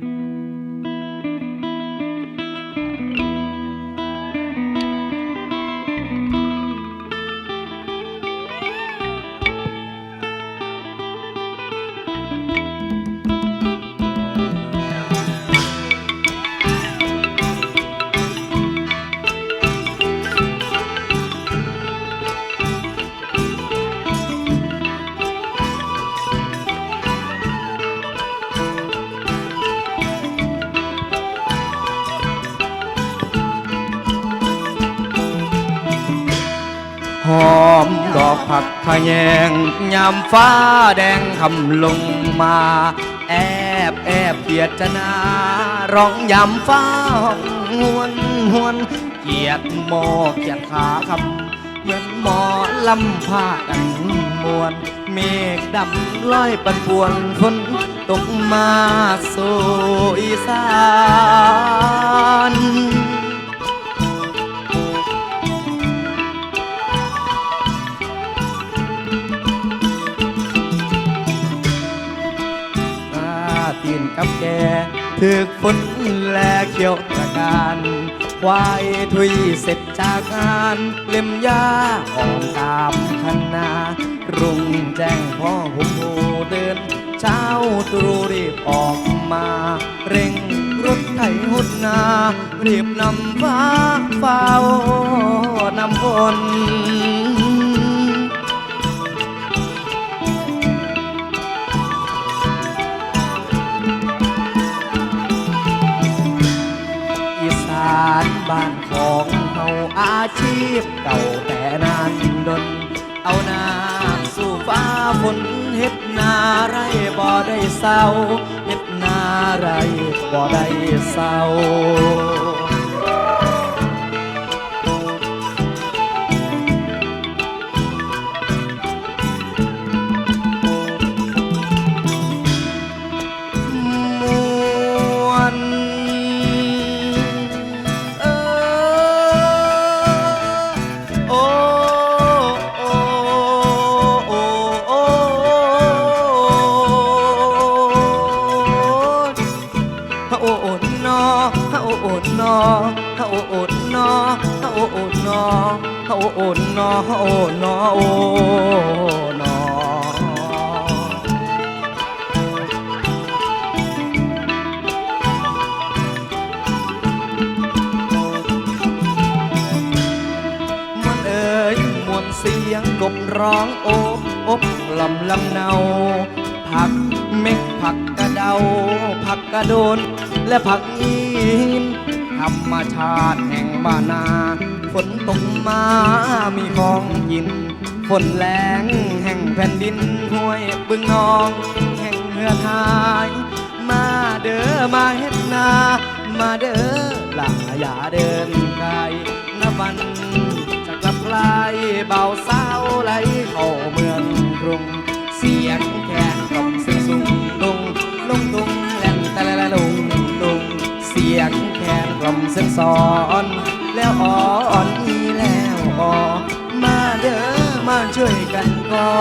ห อมดอกผักขะแยงยามฟ้าแดงคำลงมา แอบแอบเกียดจนาร้องยามฟ้าห้องหวนหวน เกียดหมอเกียดขาคำเหมือนหมอลำผ้ากันมวน เมฆดำลอยปันปวนฝนตกมาสู่อีสาน อาตีนกับแกถึกฝนแลเขียวตะการควายทุยเสร็จจากงานเล่มยาออกตามคันนา รุ่งแจ้งพ่อผมโเดิน เช้าตรู่รีบออกมา เร่งรถไถหดนา รีบนำฟ้าเฝ้านำฝน บ้านของเฮาอาชีพเก่าแต่นานดน เอานาสู่ฟ้าฝนเฮ็ดนาไรบ่ได้เศร้าเฮ็ดนาไรบ่ได้เศร้า ฮะโอโอ้นอฮะโอโอ้นอฮะโอโอ้นอฮะโอ้นอโอ้นอมันเอ่ยมวลเสียงกบร้องโอบอบลำลำเนาผักเม็กผักกระเดาผักกระโดนและผักอีน ธรรมชาติแห่งบ้านนา ฝนตกมามีของกิน ฝนแรงแห่งแผ่นดินห้วยบึงนอง แห่งเหือทาย มาเด้อมาเฮ็ดนา มาเด้อหล่าอย่าเดินไกลนวันจะกลับไกลเบาสาวไหลเข้าเมืองกรุง เสียงแคนกลมเส มเส้นสอน แล้วอ่อนอีแล้วอ่อมาเด้อมาช่วยกันก่อ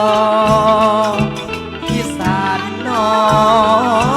ที่สานนอ